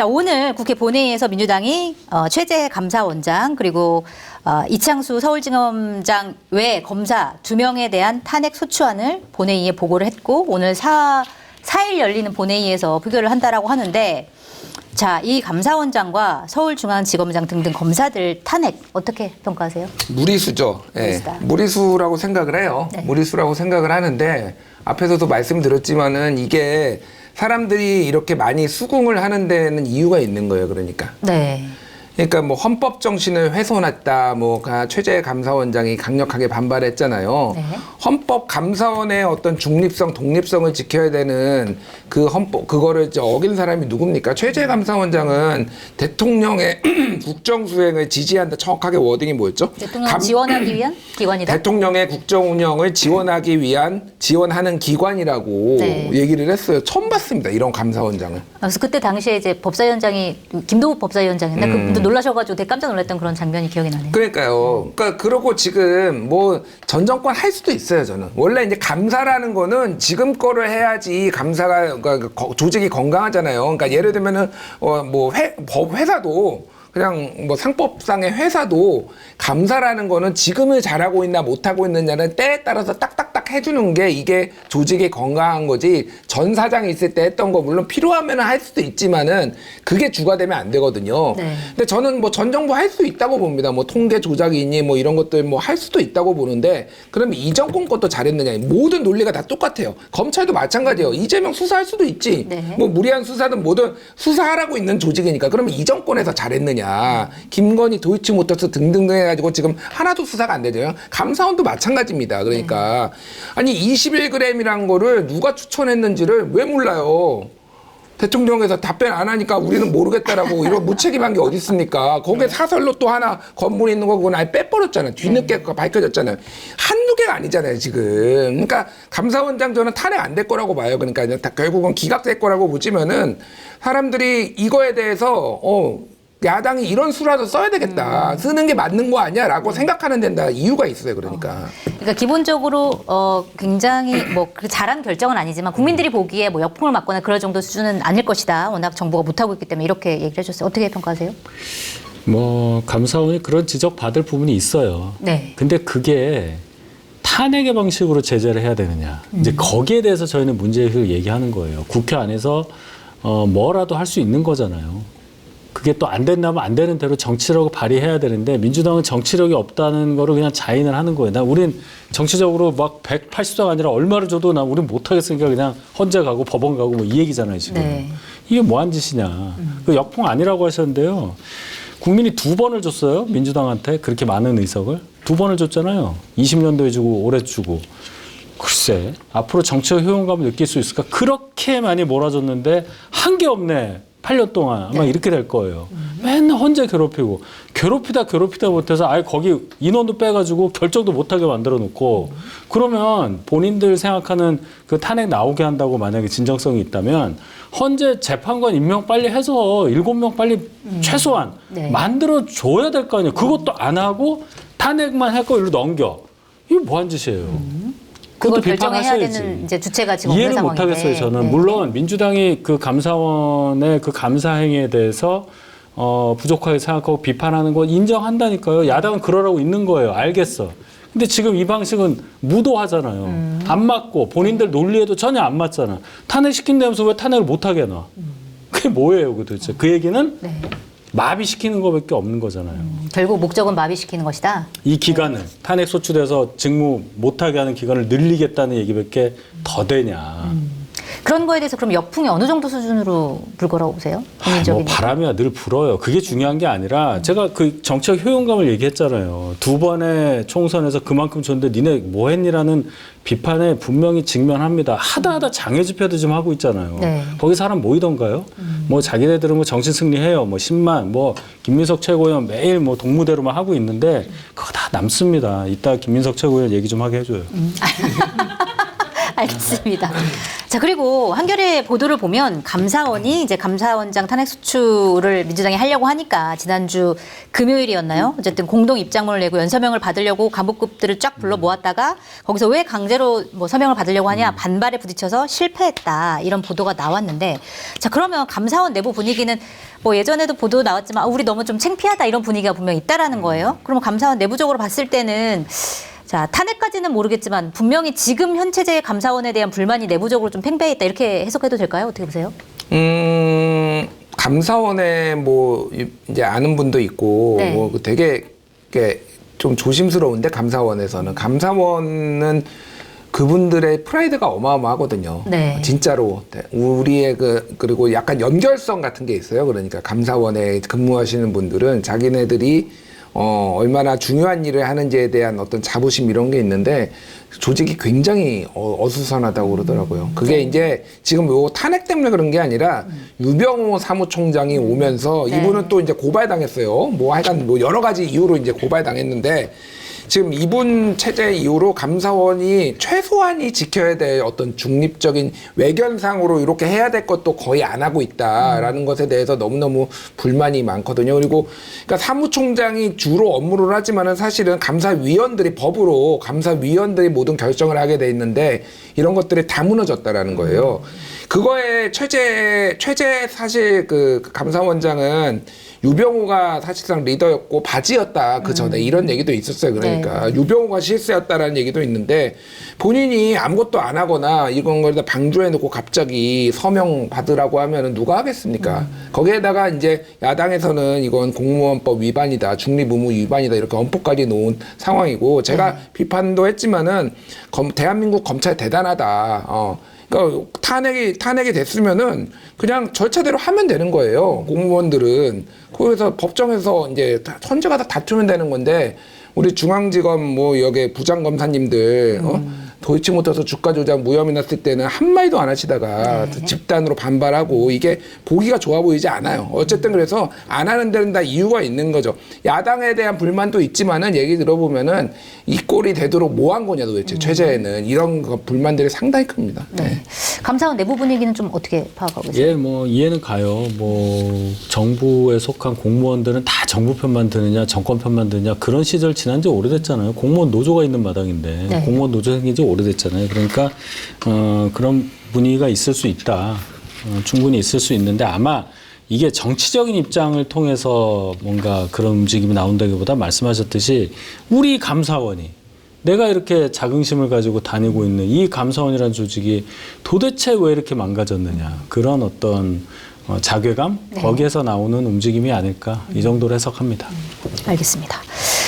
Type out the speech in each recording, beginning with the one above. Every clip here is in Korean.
자, 오늘 국회 본회의에서 민주당이 어, 최재 감사원장 그리고 어, 이창수 서울지검장 외 검사 두 명에 대한 탄핵 소추안을 본회의에 보고를 했고 오늘 사 4일 열리는 본회의에서 표결을 한다라고 하는데 자, 이 감사원장과 서울중앙지검장 등등 검사들 탄핵 어떻게 평가하세요? 무리수죠. 예. 무리수다. 무리수라고 생각을 해요. 네. 무리수라고 생각을 하는데 앞에서도 말씀드렸지만은 이게 사람들이 이렇게 많이 수긍을 하는 데는 이유가 있는 거예요. 그러니까. 네. 그러니까 뭐 헌법 정신을 훼손했다. 뭐 가- 최재 감사원장이 강력하게 반발했잖아요. 네. 헌법 감사원의 어떤 중립성, 독립성을 지켜야 되는 그 헌법 그거를 어긴 사람이 누굽니까? 최재 감사원장은 대통령의 국정 수행을 지지한다. 정확하게 워딩이 뭐였죠? 대통령 감- 지원하기 위한 기관이다. 대통령의 국정 운영을 지원하기 위한 지원하는 기관이라고 네. 얘기를 했어요. 처음 봤습니다. 이런 감사원장을. 그래서 그때 당시에 이제 법사위원장이 김도우 법사위원장인데 음. 그분도 놀라셔가지고 되게 깜짝 놀랐던 그런 장면이 기억이 나네요. 그러니까요. 그러니까 그러고 지금 뭐 전 정권 할 수도 있어요. 저는 원래 이제 감사라는 거는 지금 거를 해야지 감사가 그러니까 거- 조직이 건강하잖아요. 그러니까 예를 들면은 어뭐법 회사도 그냥 뭐 상법상의 회사도 감사라는 거는 지금을 잘하고 있나 못하고 있느냐는 때에 따라서 딱딱딱 해주는 게 이게 조직이 건강한 거지 전 사장이 있을 때 했던 거 물론 필요하면 할 수도 있지만은 그게 주가 되면 안 되거든요. 네. 근데 저는 뭐 전 정부 할 수 있다고 봅니다. 뭐 통계 조작이 있니 뭐 이런 것들 뭐 할 수도 있다고 보는데 그러면 이 정권 것도 잘했느냐 모든 논리가 다 똑같아요. 검찰도 마찬가지예요. 이재명 수사할 수도 있지. 네. 뭐 무리한 수사든 뭐든 수사하라고 있는 조직이니까 그러면 이 정권에서 잘했느냐. 김건희 도이치모터스 등등등 해가지고 지금 하나도 수사가 안 되죠. 감사원도 마찬가지입니다. 그러니까 아니 21g이란 거를 누가 추천했는지를 왜 몰라요. 대통령에서 답변 안 하니까 우리는 모르겠다라고 이런 무책임한 게 어디 있습니까? 거기에 사설로 또 하나 건물이 있는 거 그건 아예 빼버렸잖아요. 뒤늦게 밝혀졌잖아요. 한두 개가 아니잖아요, 지금. 그러니까 감사원장 저는 탄핵 안 될 거라고 봐요. 그러니까 결국은 기각될 거라고 보지면은 사람들이 이거에 대해서 어 야당이 이런 수라도 써야 되겠다. 쓰는 게 맞는 거 아니야라고 생각하는 데다 이유가 있어요. 그러니까. 그러니까 기본적으로 어 굉장히 뭐그 잘한 결정은 아니지만 국민들이 보기에 뭐 역풍을 맞거나 그럴 정도 수준은 아닐 것이다. 워낙 정부가 못하고 있기 때문에 이렇게 얘기를 해줬어요. 어떻게 평가하세요? 뭐 감사원이 그런 지적 받을 부분이 있어요. 네. 근데 그게 탄핵의 방식으로 제재를 해야 되느냐. 이제 거기에 대해서 저희는 문제를 얘기하는 거예요. 국회 안에서 어 뭐라도 할 수 있는 거잖아요. 그게 또 안 된다면 안 되는 대로 정치력을 발휘해야 되는데 민주당은 정치력이 없다는 거를 그냥 자인을 하는 거예요. 나 우린 정치적으로 막 180석 아니라 얼마를 줘도 나 우린 못 하겠으니까 그냥 헌재 가고 법원 가고 뭐 이 얘기잖아요, 지금. 네. 이게 뭐 한 짓이냐. 그 역풍 아니라고 하셨는데요. 국민이 두 번을 줬어요. 민주당한테 그렇게 많은 의석을. 두 번을 줬잖아요. 20년도에 주고 올해 주고. 글쎄 앞으로 정치적 효용감을 느낄 수 있을까? 그렇게 많이 몰아줬는데 한 게 없네. 8년 동안 아마 이렇게 될 거예요. 맨날 헌재 괴롭히고 괴롭히다 괴롭히다 못해서 아예 거기 인원도 빼가지고 결정도 못하게 만들어 놓고 그러면 본인들 생각하는 그 탄핵 나오게 한다고 만약에 진정성이 있다면 헌재 재판관 임명 빨리 해서 일곱 명 빨리 최소한 네. 만들어 줘야 될 거 아니에요. 그것도 안 하고 탄핵만 할 거 일로 넘겨. 이게 뭐 한 짓이에요. 그걸 결정해야. 되는 이제 주체가 지금 이해를 없는 못 상황인데. 하겠어요. 저는 네. 물론 민주당이 그 감사원의 그 감사 행위에 대해서 어, 부족하게 생각하고 비판하는 건 인정한다니까요. 야당은 그러라고 있는 거예요. 알겠어. 근데 지금 이 방식은 무도하잖아요. 음. 안 맞고 본인들 논리에도 전혀 안 맞잖아. 탄핵시킨다면서 왜 탄핵을 못하게 놔? 그게 뭐예요, 그 도대체? 그 얘기는 네. 마비시키는 것밖에 없는 거잖아요. 결국 목적은 마비시키는 것이다. 이 기간을 탄핵 소추돼서 직무 못하게 하는 기간을 늘리겠다는 얘기밖에 더 되냐. 그런 거에 대해서 그럼 역풍이 어느 정도 수준으로 불 거라고 보세요? 아. 뭐 바람이야 늘 불어요. 그게 중요한 게 아니라 제가 그 정책 효용감을 얘기했잖아요. 두 번의 총선에서 그만큼 줬는데 니네 뭐 했니라는 비판에 분명히 직면합니다. 하다 하다 장애 집회도 좀 하고 있잖아요. 네. 거기 사람 모이던가요? 뭐 자기네들은 뭐 정신 승리해요. 뭐 10만 뭐 김민석 최고위원 매일 뭐 동무대로만 하고 있는데 그거 다 남습니다. 이따 김민석 최고위원 얘기 좀 하게 해줘요. 알겠습니다. 자 그리고 한겨레 보도를 보면 감사원이 이제 감사원장 탄핵 소추를 민주당이 하려고 하니까 지난주 금요일이었나요? 어쨌든 공동 입장문을 내고 연서명을 받으려고 간부급들을 쫙 불러 모았다가 거기서 왜 강제로 뭐 서명을 받으려고 하냐 반발에 부딪혀서 실패했다 이런 보도가 나왔는데 자 그러면 감사원 내부 분위기는 뭐 예전에도 보도 나왔지만 아, 우리 너무 좀 창피하다 이런 분위기가 분명 히 있다라는 거예요. 그러면 감사원 내부적으로 봤을 때는 자 탄핵까지는 모르겠지만 분명히 지금 현 체제의 감사원에 대한 불만이 내부적으로 좀 팽배했다 이렇게 해석해도 될까요? 어떻게 보세요? 음, 감사원에 뭐 이- 이제 아는 분도 있고 네. 뭐 되게 이렇게 좀 조심스러운데 감사원에서는 감사원은 그분들의 프라이드가 어마어마하거든요. 네. 진짜로 우리의 그 그리고 약간 연결성 같은 게 있어요. 그러니까 감사원에 근무하시는 분들은 자기네들이 어 얼마나 중요한 일을 하는지에 대한 어떤 자부심 이런 게 있는데 조직이 굉장히 어, 어수선하다고 그러더라고요. 그게 네. 이제 지금 요 탄핵 때문에 그런 게 아니라 유병호 사무총장이 오면서 네. 이분은 또 이제 고발당했어요. 뭐 하여간 뭐 여러 가지 이유로 이제 고발당했는데 지금 이분 체제 이후로 감사원이 최소한이 지켜야 될 어떤 중립적인 외견상으로 이렇게 해야 될 것도 거의 안 하고 있다라는 것에 대해서 너무너무 불만이 많거든요. 그리고 그러니까 사무총장이 주로 업무를 하지만은 사실은 감사위원들이 법으로 감사위원들이 모든 결정을 하게 돼 있는데 이런 것들이 다 무너졌다라는 거예요. 그거에 최재 최재 사실 그 감사원장은 유병호가 사실상 리더였고 바지였다 그 전에 이런 얘기도 있었어요. 그러니까 유병호가 실세였다라는 얘기도 있는데 본인이 아무것도 안 하거나 이런 걸 다 방조해 놓고 갑자기 서명 받으라고 하면은 누가 하겠습니까? 거기에다가 이제 야당에서는 이건 공무원법 위반이다, 중립 의무 위반이다 이렇게 엄포까지 놓은 상황이고 제가 비판도 했지만은 검, 대한민국 검찰 대단하다. 어. 그러니까 탄핵이 탄핵이 됐으면은 그냥 절차대로 하면 되는 거예요. 공무원들은 거기서 법정에서 이제 다- 선재가 다 다투면 되는 건데 우리 중앙지검 뭐 여기 부장 검사님들 어? 도이치모터스 주가 조작 무혐의 났을 때는 한 마디도 안 하시다가 집단으로 반발하고 이게 보기가 좋아 보이지 않아요. 어쨌든 그래서 안 하는 데는 다 이유가 있는 거죠. 야당에 대한 불만도 있지만은 얘기 들어보면은 이 꼴이 되도록 뭐 한 거냐 도대체 최재에는 이런 거 불만들이 상당히 큽니다. 네. 감사원 내부 분위기는 좀 어떻게 파악하고 계세요? 예, 뭐 이해는 가요. 뭐 정부에 속한 공무원들은 다 정부 편만 드느냐, 정권 편만 드느냐 그런 시절 지난 지 오래됐잖아요. 공무원 노조가 있는 마당인데 네. 공무원 노조 생긴 지 오래됐잖아요. 그러니까 어, 그런 분위기가 있을 수 있다. 어, 충분히 있을 수 있는데 아마 이게 정치적인 입장을 통해서 뭔가 그런 움직임이 나온다기보다 말씀하셨듯이 우리 감사원이 내가 이렇게 자긍심을 가지고 다니고 있는 이 감사원이라는 조직이 도대체 왜 이렇게 망가졌느냐 그런 어떤 어, 자괴감 거기에서 나오는 움직임이 아닐까 이 정도로 해석합니다. 알겠습니다.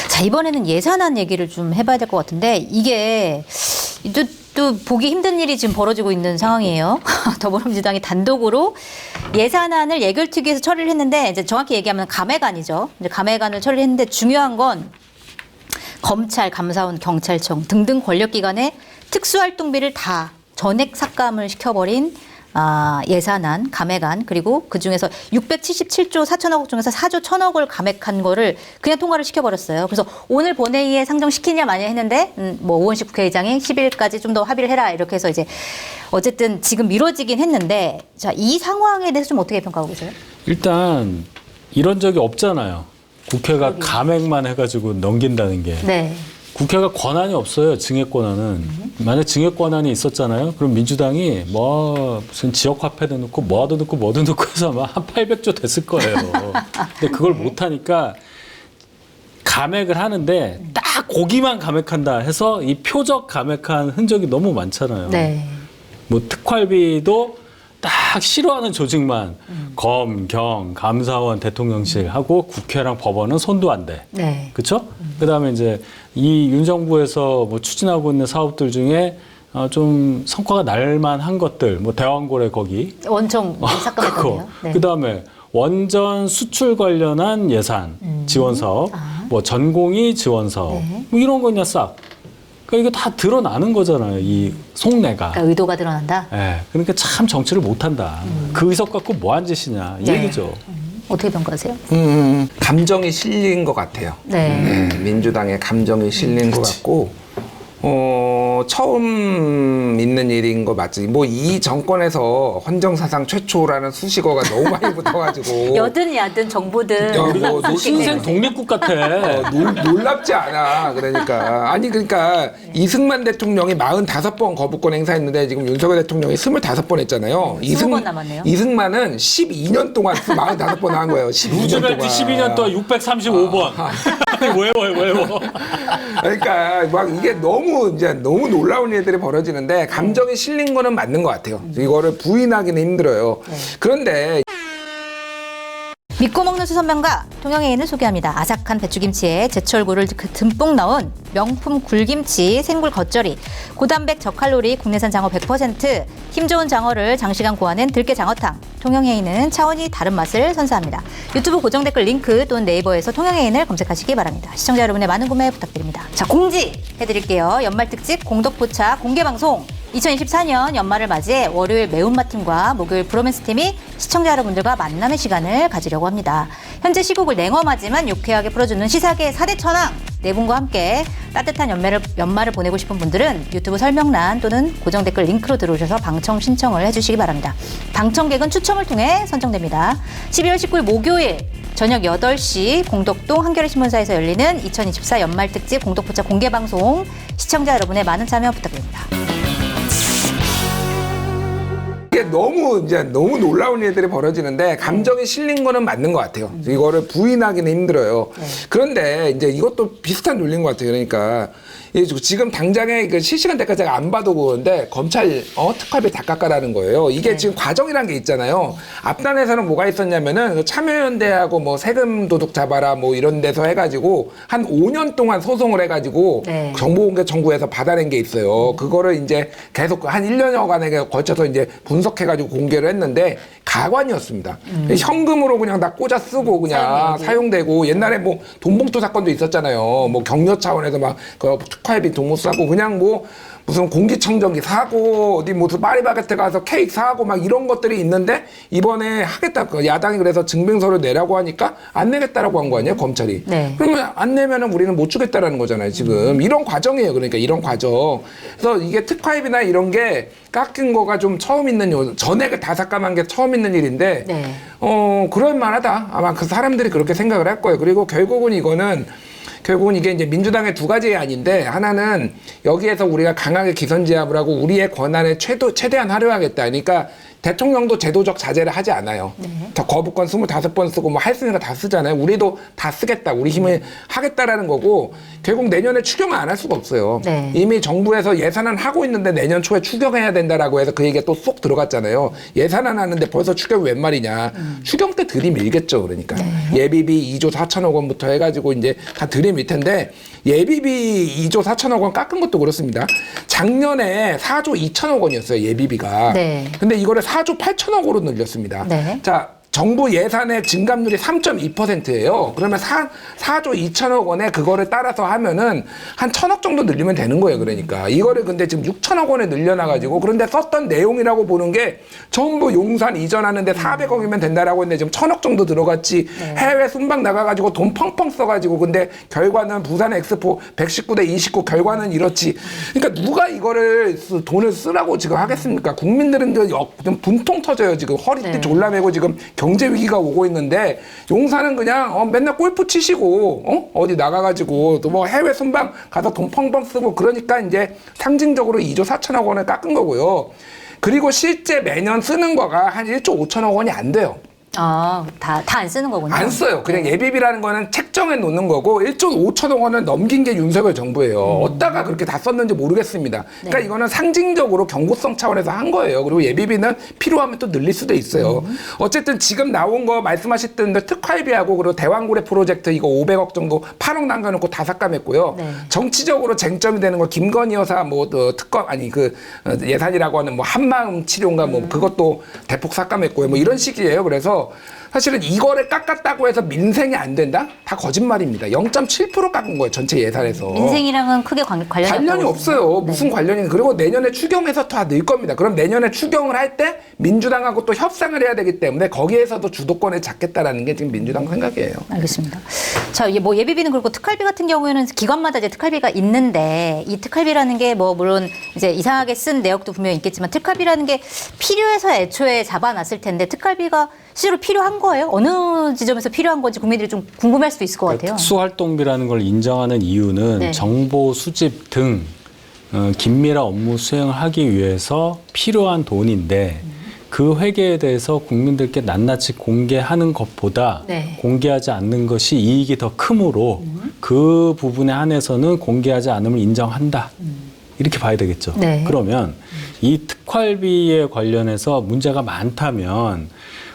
자 이번에는 예산안 얘기를 좀 해봐야 될 것 같은데 이게 또, 또 보기 힘든 일이 지금 벌어지고 있는 상황이에요. 더불어민주당이 단독으로 예산안을 예결특위에서 처리를 했는데 이제 정확히 얘기하면 감액안이죠. 이제 감액안을 처리를 했는데 중요한 건 검찰, 감사원, 경찰청 등등 권력기관의 특수활동비를 다 전액 삭감을 시켜버린 아, 예산안, 감액안 그리고 그 중에서 677조 4천억 중에서 4조 1천억을 감액한 거를 그냥 통과를 시켜버렸어요. 그래서 오늘 본회의에 상정시키냐 마냐 했는데 음, 뭐 오원식 국회의장이 10일까지 좀 더 합의를 해라 이렇게 해서 이제 어쨌든 지금 미뤄지긴 했는데 자 이 상황에 대해서 좀 어떻게 평가하고 계세요? 일단 이런 적이 없잖아요. 국회가 감액만 해가지고 넘긴다는 게 네. 국회가 권한이 없어요. 증액 권한은 만약 증액 권한이 있었잖아요. 그럼 민주당이 뭐 무슨 지역 화폐도 넣고 뭐도 넣고 뭐도 넣고 해서 아마 한 800조 됐을 거예요. 근데 그걸 못 하니까 감액을 하는데 딱 고기만 감액한다 해서 이 표적 감액한 흔적이 너무 많잖아요. 네. 뭐 특활비도 딱 싫어하는 조직만 검, 경, 감사원, 대통령실 하고 국회랑 법원은 손도 안 대. 네. 그렇죠? 그 다음에 이제 이 윤 정부에서 뭐 추진하고 있는 사업들 중에 어, 좀 성과가 날만한 것들, 뭐 대왕고래 거기, 원청 삭감했던데요. 네. 그 다음에 원전 수출 관련한 예산 지원 사업, 아. 뭐 전공의 지원 사업, 네. 뭐 이런 거 그냥 싹. 그러니까 이거 다 드러나는 거잖아요. 이 속내가. 그러니까 의도가 드러난다. 예, 그러니까 참 정치를 못한다. 그 의석 갖고 뭐 한 짓이냐 이 네. 얘기죠. 어떻게 평가하세요? 음, 감정이 실린 것 같아요. 네. 민주당의 감정이 실린 것 같고, 어, 처음 있는 일인 거 맞지? 뭐 이 정권에서 헌정사상 최초라는 수식어가 너무 많이 붙어가지고 여든 야든 정부든 야, 뭐 항상 신생 네. 독립국 같아. 어, 놀, 놀랍지 않아. 그러니까. 아니, 그러니까 이승만 대통령이 45번 거부권 행사했는데 지금 윤석열 대통령이 25번 했잖아요. 20번 남았네요. 이승만은 12년 동안 45번 한 거예요. 12년 루즈벨트 동안. 12년 동안 635번. 외워, 외워. 그러니까 막 이게 너무 이제 너무 놀라운 일들이 벌어지는데 감정이 실린 거는 맞는 것 같아요. 이거를 부인하기는 힘들어요. 그런데 믿고 먹는 수선명가 통영에인을 소개합니다. 아삭한 배추김치에 제철구를 그 듬뿍 넣은 명품 굴김치 생굴 겉절이 고단백 저칼로리 국내산 장어 100%힘 좋은 장어를 장시간 고아낸 들깨 장어탕 통영에인은 차원이 다른 맛을 선사합니다. 유튜브 고정 댓글 링크 또는 네이버에서 통영에인을 검색하시기 바랍니다. 시청자 여러분의 많은 구매 부탁드립니다. 자 공지 해드릴게요. 연말 특집 공덕포차 공개 방송 2024년 연말을 맞이해 월요일 매운맛 팀과 목요일 브로맨스 팀이 시청자 여러분들과 만남의 시간을 가지려고 합니다. 현재 시국을 냉엄하지만 유쾌하게 풀어주는 시사계 4대 천왕 네 분과 함께 따뜻한 연말을, 연말을 보내고 싶은 분들은 유튜브 설명란 또는 고정 댓글 링크로 들어오셔서 방청 신청을 해주시기 바랍니다. 방청객은 추첨을 통해 선정됩니다. 12월 19일 목요일 저녁 8시 공덕동 한겨레 신문사에서 열리는 2024 연말 특집 공덕포차 공개 방송 시청자 여러분의 많은 참여 부탁드립니다. 이게 너무 이제 너무 놀라운 일들이 벌어지는데 감정이 실린 거는 맞는 것 같아요. 이거를 부인하기는 힘들어요. 그런데 이제 이것도 비슷한 논리인 것 같아요. 그러니까 이 지금 당장에 그 실시간 대가 제가 안 봐도 그런데 검찰 어, 특활비 다 깎아라는 거예요. 이게 지금 과정이란 게 있잖아요. 앞단에서는 뭐가 있었냐면은 그 참여연대하고 뭐 세금 도둑 잡아라 뭐 이런 데서 해가지고 한 5년 동안 소송을 해가지고 네. 정보공개 청구해서 받아낸 게 있어요. 그거를 이제 계속 한 1년여간에 걸쳐서 이제 분석해가지고 공개를 했는데 가관이었습니다. 현금으로 그냥 다 꽂아 쓰고 그냥 사용되고. 사용되고 옛날에 뭐 돈봉투 사건도 있었잖아요. 뭐 격려 차원에서 막그 특활비 돈못 사고 그냥 뭐 무슨 공기청정기 사고 어디 무슨 파리바게트 가서 케이크 사고 막 이런 것들이 있는데 이번에 하겠다. 그 야당이 그래서 증빙서를 내라고 하니까 안 내겠다라고 한 거 아니에요 검찰이? 네. 그러면 안 내면은 우리는 못 주겠다라는 거잖아요 지금. 이런 과정이에요 그러니까 이런 과정. 그래서 이게 특활비나 이런 게 깎인 거가 좀 처음 있는 요 전액을 다 삭감한 게 처음 있는 일인데 네. 어 그럴 만하다. 아마 그 사람들이 그렇게 생각을 할 거예요. 그리고 결국은 이거는 결국은 이게 이제 민주당의 두 가지의 안인데 하나는 여기에서 우리가 강하게 기선 제압을 하고 우리의 권한을 최도, 최대한 활용하겠다. 그러니까 대통령도 제도적 자제를 하지 않아요. 더 거부권 25번 쓰고 뭐 할 수 있는 거 다 쓰잖아요. 우리도 다 쓰겠다. 우리 힘을 하겠다라는 거고 결국 내년에 추경을 안 할 수가 없어요. 네. 이미 정부에서 예산안 하고 있는데 내년 초에 추경해야 된다라고 해서 그 얘기가 또 쏙 들어갔잖아요. 예산안 하는데 벌써 추경이 웬 말이냐. 추경 때 들이밀겠죠. 그러니까. 예비비 2조 4천억 원부터 해가지고 이제 다 들이밀 텐데 예비비 2조 4천억 원 깎은 것도 그렇습니다. 작년에 4조 2천억 원이었어요. 예비비가. 네. 근데 이거를 4조 8천억으로 늘렸습니다. 네. 자, 정부 예산의 증감률이 3.2%예요. 그러면 4, 4조 2천억 원에 그거를 따라서 하면은 한 천억 정도 늘리면 되는 거예요. 그러니까. 이거를 근데 지금 6천억 원에 늘려놔가지고 그런데 썼던 내용이라고 보는 게 전부 용산 이전하는데 400억이면 된다라고 했는데 지금 천억 정도 들어갔지 해외 순방 나가가지고 돈 펑펑 써가지고 근데 결과는 부산 엑스포 119대 29 결과는 이렇지. 그러니까 누가 이거를 쓰- 돈을 쓰라고 지금 하겠습니까? 국민들은 그 역- 좀 분통 터져요. 지금 허리띠 네. 졸라매고 지금 경제 위기가 오고 있는데 용사는 그냥 어, 맨날 골프 치시고 어? 어디 나가가지고 또 뭐 해외 순방 가서 돈 펑펑 쓰고 그러니까 이제 상징적으로 2조 4천억 원을 깎은 거고요. 그리고 실제 매년 쓰는 거가 한 1조 5천억 원이 안 돼요. 아, 다, 다 안 쓰는 거군요. 안 써요. 그냥 예비비라는 거는 책정해 놓는 거고 1조 5천억 원을 넘긴 게 윤석열 정부예요. 어디다가 그렇게 다 썼는지 모르겠습니다. 그러니까 네. 이거는 상징적으로 경고성 차원에서 한 거예요. 그리고 예비비는 필요하면 또 늘릴 수도 있어요. 어쨌든 지금 나온 거 말씀하셨던 그 특활비하고 그리고 대왕고래 프로젝트 이거 500억 정도 8억 남겨놓고 다 삭감했고요. 네. 정치적으로 쟁점이 되는 거 김건희 여사 뭐 어, 특검 아니 그 어, 예산이라고 하는 뭐 한마음 치료인가 뭐 그것도 대폭 삭감했고요. 뭐 이런 식이에요. 그래서 사실은 이거를 깎았다고 해서 민생이 안 된다? 다 거짓말입니다. 0.7% 깎은 거예요 전체 예산에서. 민생이랑은 크게 관, 관련이, 관련이 없어요. 네. 무슨 관련이 그리고 내년에 추경에서 다 늘 겁니다. 그럼 내년에 추경을 할 때 민주당하고 또 협상을 해야 되기 때문에 거기에서도 주도권을 잡겠다라는 게 지금 민주당 생각이에요. 알겠습니다. 자, 이게 뭐 예비비는 그렇고 특활비 같은 경우에는 기관마다 이제 특활비가 있는데 이 특활비라는 게 뭐 물론 이제 이상하게 쓴 내역도 분명히 있겠지만 특활비라는 게 필요해서 애초에 잡아놨을 텐데 특활비가 실제로 필요한 거예요? 어느 지점에서 필요한 건지 국민들이 좀 궁금할 수도 있을 것 같아요. 그러니까 특수활동비라는 걸 인정하는 이유는 네. 정보 수집 등 어, 긴밀한 업무 수행을 하기 위해서 필요한 돈인데 그 회계에 대해서 국민들께 낱낱이 공개하는 것보다 네. 공개하지 않는 것이 이익이 더 크므로 그 부분에 한해서는 공개하지 않음을 인정한다. 이렇게 봐야 되겠죠. 네. 그러면 이 특활비에 관련해서 문제가 많다면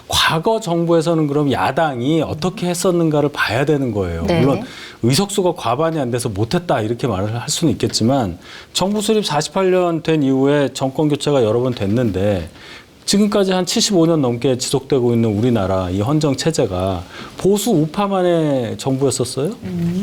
과거 정부에서는 그럼 야당이 어떻게 했었는가를 봐야 되는 거예요. 네. 물론 의석수가 과반이 안 돼서 못했다 이렇게 말을 할 수는 있겠지만 정부 수립 48년 된 이후에 정권 교체가 여러 번 됐는데 지금까지 한 75년 넘게 지속되고 있는 우리나라 이 헌정 체제가 보수 우파만의 정부였었어요?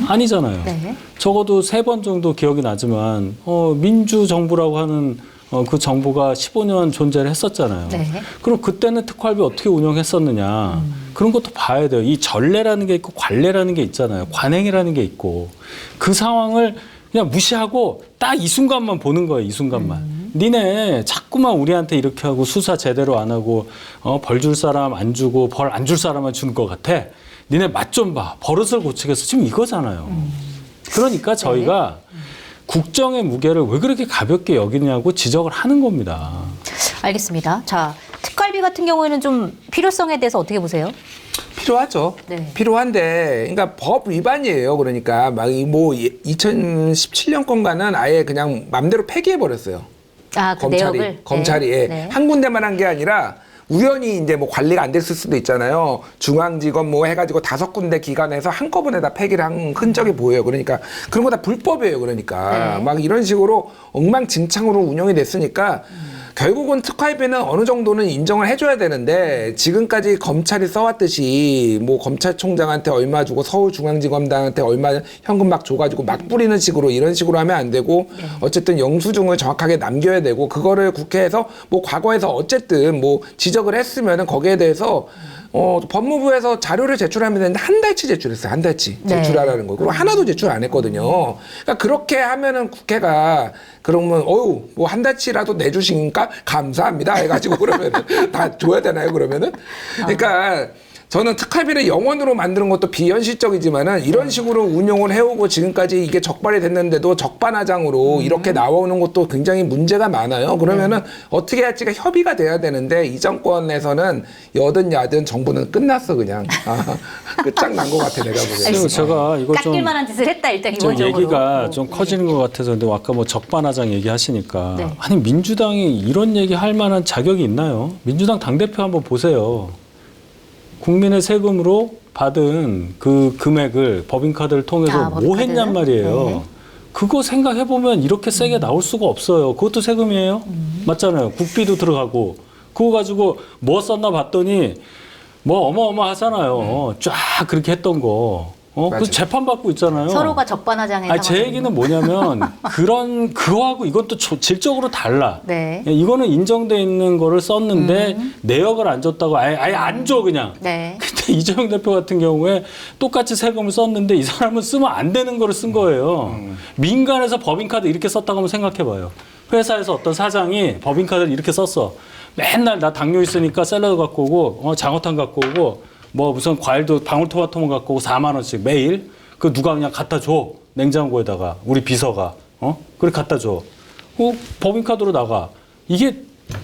아니잖아요. 네. 적어도 세 번 정도 기억이 나지만 어, 민주 정부라고 하는 어, 그 정부가 15년 존재를 했었잖아요. 네. 그럼 그때는 특활비 어떻게 운영했었느냐 그런 것도 봐야 돼요. 이 전례라는 게 있고 관례라는 게 있잖아요. 관행이라는 게 있고 그 상황을 그냥 무시하고 딱 이 순간만 보는 거예요. 이 순간만. 니네 자꾸만 우리한테 이렇게 하고 수사 제대로 안 하고 어, 벌 줄 사람 안 주고 벌 안 줄 사람만 주는 것 같아. 니네 맛 좀 봐. 버릇을 고치겠어. 지금 이거잖아요. 그러니까 저희가 국정의 무게를 왜 그렇게 가볍게 여기냐고 지적을 하는 겁니다. 알겠습니다. 자, 특활비 같은 경우에는 좀 필요성에 대해서 어떻게 보세요? 필요하죠. 네. 필요한데, 그러니까 법 위반이에요. 그러니까 막뭐 2017년 건가는 아예 그냥 맘대로 폐기해 버렸어요. 아, 그 검찰이 내역을 검찰이 네. 예. 네. 한 군데만 한 게 아니라 우연히 이제 뭐 관리가 안 됐을 수도 있잖아요. 중앙지검 뭐 해가지고 다섯 군데 기관에서 한꺼번에 다 폐기를 한 흔적이 보여요. 그러니까 그런 거 다 불법이에요. 그러니까 네. 막 이런 식으로 엉망진창으로 운영이 됐으니까. 결국은 특활비는 어느 정도는 인정을 해줘야 되는데 지금까지 검찰이 써왔듯이 뭐 검찰총장한테 얼마 주고 서울중앙지검장한테 얼마 현금 막 줘가지고 막 뿌리는 식으로 이런 식으로 하면 안 되고 어쨌든 영수증을 정확하게 남겨야 되고 그거를 국회에서 뭐 과거에서 어쨌든 뭐 지적을 했으면은 거기에 대해서 어 법무부에서 자료를 제출하면 되는데 한 달치 제출했어요 한 달치 네. 제출하라는 거. 그리고 하나도 제출 안 했거든요. 그러니까 그렇게 하면은 국회가 그러면 어유 뭐 한 달치라도 내주시니까 감사합니다. 해가지고 그러면은 다 줘야 되나요 그러면은? 그러니까 저는 특활비를 영원으로 만드는 것도 비현실적이지만은 이런 식으로 운용을 해오고 지금까지 이게 적발이 됐는데도 적반하장으로 이렇게 나오는 것도 굉장히 문제가 많아요. 그러면은 어떻게 할지가 협의가 돼야 되는데 이 정권에서는 여든 야든 정부는 끝났어 그냥 아, 끝장난 것 같아 내가 보기에는. 그리고 제가 이거 좀 깎일 만한 짓을 했다 일단 좀 기본적으로. 얘기가 어, 좀 네. 커지는 것 같아서 근데 아까 뭐 적반하장 얘기하시니까 네. 아니 민주당이 이런 얘기 할 만한 자격이 있나요? 민주당 당 대표 한번 보세요. 국민의 세금으로 받은 그 금액을 법인카드를 통해서 아, 뭐. 했냔 말이에요. 네. 그거 생각해 보면 이렇게 세게 나올 수가 없어요. 그것도 세금이에요. 음. 맞잖아요. 국비도 들어가고 그거 가지고 뭐 썼나 봤더니 뭐 어마어마하잖아요. 쫙 그렇게 했던 거. 어, 그 맞아요. 재판 받고 있잖아요. 서로가 적반하장에 아니, 제 얘기는 뭐냐면 그런 그거하고 이것도 조- 질적으로 달라. 네. 예, 이거는 인정돼 있는 거를 썼는데 내역을 안 줬다고 아예, 아예 안 줘 그냥. 네. 근데 이재명 대표 같은 경우에 똑같이 세금을 썼는데 이 사람은 쓰면 안 되는 거를 쓴 거예요. 민간에서 법인카드 이렇게 썼다고 한번 생각해봐요. 회사에서 어떤 사장이 법인카드를 이렇게 썼어. 맨날 나 당뇨 있으니까 샐러드 갖고 오고 어, 장어탕 갖고 오고 뭐 무슨 과일도 방울토마토만 갖고 오고 4만 원씩 매일 그 누가 그냥 갖다 줘 냉장고에다가 우리 비서가 어 그래 갖다 줘. 그 법인카드로 나가 이게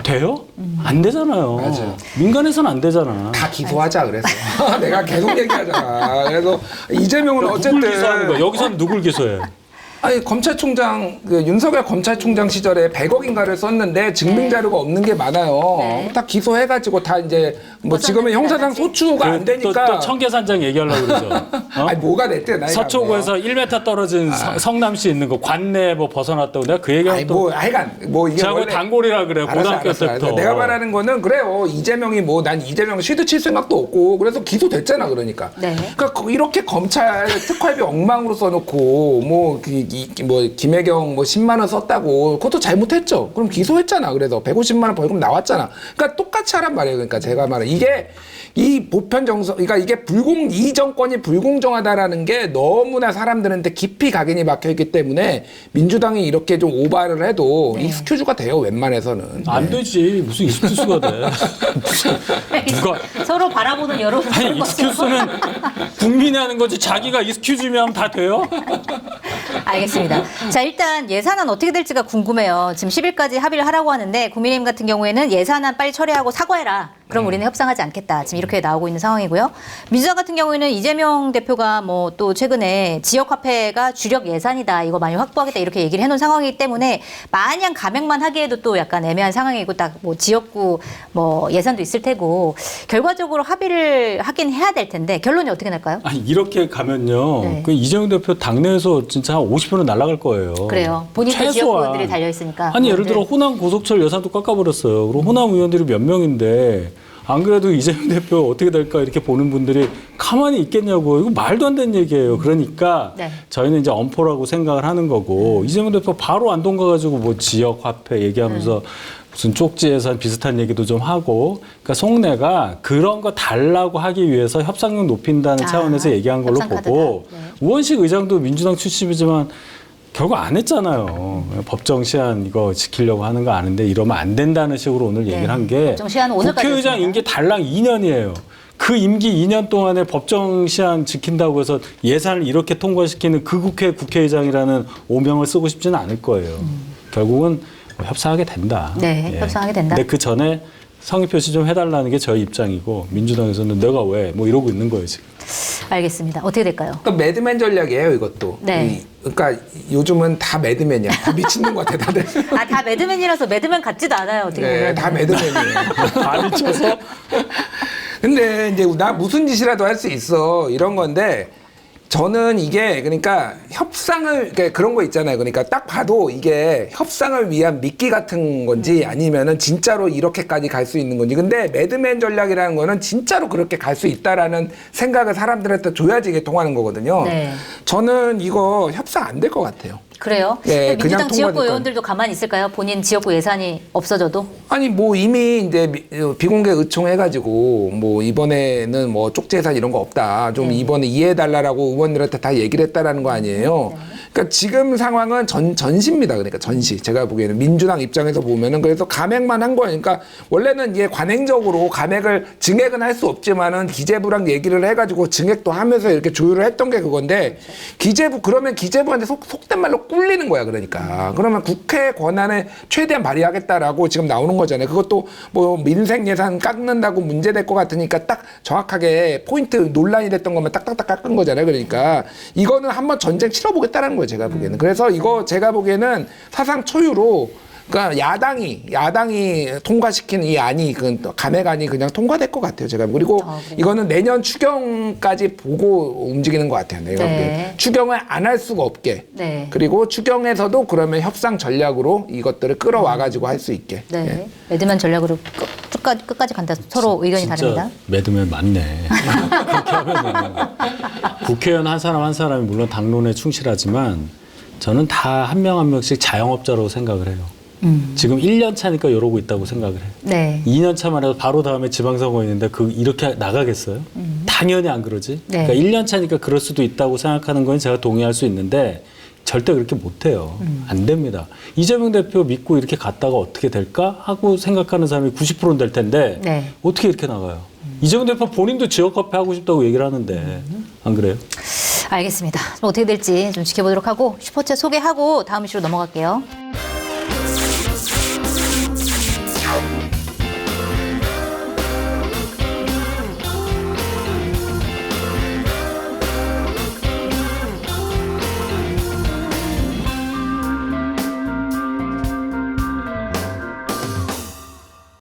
돼요? 안 되잖아요. 맞아요. 민간에서는 안 되잖아. 다 기소하자 그래서 내가 계속 얘기하잖아. 그래서 이재명은 누굴 기소하는 거야? 어쨌든 여기서는 누굴 기소해? 아니 검찰총장 그 윤석열 검찰총장 시절에 100억인가를 썼는데 증빙 자료가 없는 게 많아요. 네. 다 기소해가지고 다 이제 뭐 지금은 형사상 소추가 안 되니까. 또, 또 청계산장 얘기하려고 그러죠. 어? 아니 뭐가 됐대 나이가. 서초구에서 1m 떨어진 서- 성남시 있는 거 관내 뭐 벗어났다고 내가 그 얘기하고 아니 또 뭐 하여간 뭐 이게 원래 단골이라 그래요. 알았어, 고등학교 알았어, 때부터. 알았어. 내가 말하는 거는 그래요. 이재명이 뭐 난 이재명 쉬드 칠 생각도 없고 그래서 기소됐잖아 그러니까. 네. 그러니까 거- 이렇게 검찰 특활비 엉망으로 써놓고 뭐, 그, 이, 뭐 김혜경 뭐 10만 원 썼다고 그것도 잘못했죠. 그럼 기소했잖아. 그래서 150만 원 벌금 나왔잖아. 그러니까 똑같이 하란 말이에요. 그러니까 제가 말은 이게 이 보편 정서, 그러니까 이게 불공 이 정권이 불공정하다라는 게 너무나 사람들한테 깊이 각인이 박혀 있기 때문에 민주당이 이렇게 좀 오바를 해도 네. 익스큐즈가 돼요. 웬만해서는. 안 되지. 무슨 익스큐스가 돼. 누가 서로 바라보는 여론을 아니. 익스큐스는 국민이 하는 거지 자기가 익스큐즈면 다 돼요? 알겠습니다. 자, 일단 예산안 어떻게 될지가 궁금해요. 지금 10일까지 합의를 하라고 하는데 국민의힘 같은 경우에는 예산안 빨리 처리하고 사과해라. 그럼 우리는 협상하지 않겠다. 지금 이렇게 나오고 있는 상황이고요. 민주당 같은 경우에는 이재명 대표가 뭐 또 최근에 지역 화폐가 주력 예산이다. 이거 많이 확보하겠다. 이렇게 얘기를 해놓은 상황이기 때문에 마냥 감액만 하기에도 또 약간 애매한 상황이고 딱 뭐 지역구 뭐 예산도 있을 테고 결과적으로 합의를 하긴 해야 될 텐데 결론이 어떻게 날까요? 아니 이렇게 가면요. 네. 그 이재명 대표 당내에서 진짜 한 50%는 날아갈 거예요. 그래요. 본인도 최소한. 지역 의원들이 달려 있으니까. 아니 예를 들어 의원들. 호남 고속철 예산도 깎아버렸어요. 그럼 호남 의원들이 몇 명인데 안 그래도 이재명 대표 어떻게 될까 이렇게 보는 분들이 가만히 있겠냐고 이거 말도 안 되는 얘기예요. 그러니까 네. 저희는 이제 엄포라고 생각을 하는 거고 이재명 대표 바로 안동 가가지고 뭐 지역 화폐 얘기하면서 무슨 쪽지 예산 비슷한 얘기도 좀 하고 그러니까 속내가 그런 거 달라고 하기 위해서 협상력 높인다는 아, 차원에서 얘기한 걸로. 보고 네. 우원식 의장도 민주당 출신이지만 결국 안 했잖아요. 법정 시한 이거 지키려고 하는 거 아는데 이러면 안 된다는 식으로 오늘 네. 얘기를 한 게 법정 시한은 오늘까지 국회의장. 임기 달랑 2년이에요. 그 임기 2년 동안에 법정 시한 지킨다고 해서 예산을 이렇게 통과시키는 그 국회 국회의장이라는 오명을 쓰고 싶지는 않을 거예요. 결국은 뭐 협상하게 된다. 예. 네, 협상하게 된다. 근데 그 전에 성의 표시 좀 해달라는 게 저희 입장이고 민주당에서는 내가 왜 뭐 이러고 있는 거예요 지금. 알겠습니다. 어떻게 될까요? 그러니까 매드맨 전략이에요, 이것도. 네. 이- 그러니까 요즘은 다 매드맨이야. 다 미친놈 같아, 다들. 아, 다 매드맨이라서 매드맨 같지도 않아요. 어떻게 네, 보면. 다 매드맨이에요. 다 미쳐서 근데 이제 나 무슨 짓이라도 할 수 있어 이런 건데 저는 이게 그러니까 협상을 그러니까 그런 거 있잖아요. 그러니까 딱 봐도 이게 협상을 위한 미끼 같은 건지 아니면은 진짜로 이렇게까지 갈 수 있는 건지. 근데 매드맨 전략이라는 거는 진짜로 그렇게 갈 수 있다라는 생각을 사람들한테 줘야지 이게 통하는 거거든요. 네. 저는 이거 협상 안 될 것 같아요. 그래요? 네, 민주당 그냥 지역구 의원들도 가만히 있을까요? 본인 지역구 예산이 없어져도? 아니 뭐 이미 이제 미- 어, 비공개 의총해가지고 뭐 이번에는 뭐 쪽지 예산 이런 거 없다 좀 네. 이번에 이해해달라고 의원들한테 다 얘기를 했다라는 거 아니에요. 그러니까 지금 상황은 전 전시입니다. 그러니까 전시 제가 보기에는 민주당 입장에서 보면은 그래서 감액만 한 거니까 그러니까 원래는 이게 관행적으로 감액을 증액은 할 수 없지만은 기재부랑 얘기를 해가지고 증액도 하면서 이렇게 조율을 했던 게 그건데 기재부 그러면 기재부한테 속, 속된 말로 꿀리는 거야 그러니까 그러면 국회 권한에 최대한 발휘하겠다라고 지금 나오는 거잖아요. 그것도 뭐 민생 예산 깎는다고 문제될 것 같으니까 딱 정확하게 포인트 논란이 됐던 것만 딱딱딱 깎은 거잖아요. 그러니까 이거는 한번 전쟁 치러보겠다라는 거예요. 제가 보기에는. 그래서 이거 제가 보기에는 사상 초유로 그러니까 야당이 야당이 통과시킨 이 안이 그 감액안이 그냥 통과될 것 같아요. 제가 그리고 아? 이거는 내년 추경까지 보고 움직이는 것 같아요. 내가 네. 추경을 안 할 수가 없게. 네. 그리고 추경에서도 그러면 협상 전략으로 이것들을 끌어와 가지고 할 수 있게. 네. 예. 매드맨 전략으로 끝- 끝까지, 끝까지 간다. 서로 의견이 진짜 다릅니다. 매드맨 맞네. 국회의원 한 사람 한 사람이 물론 당론에 충실하지만 저는 다 한 명한 명씩 자영업자라고 생각을 해요. 음. 지금 1년 차니까 이러고 있다고 생각을 해요. 네. 2년 차만 해도 바로 다음에 지방선거 있는데 그 이렇게 나가겠어요? 당연히 안 그러지. 음. 네. 그러니까 1년 차니까 그럴 수도 있다고 생각하는 건 제가 동의할 수 있는데 절대 그렇게 못 해요. 음. 안 됩니다. 이재명 대표 믿고 이렇게 갔다가 어떻게 될까 하고 생각하는 사람이 90%는 될 텐데 네. 어떻게 이렇게 나가요? 이재명 대표 본인도 지역 화폐 하고 싶다고 얘기를 하는데 음. 안 그래요? 알겠습니다. 좀 어떻게 될지 좀 지켜보도록 하고 슈퍼챗 소개하고 다음 이슈로 넘어갈게요.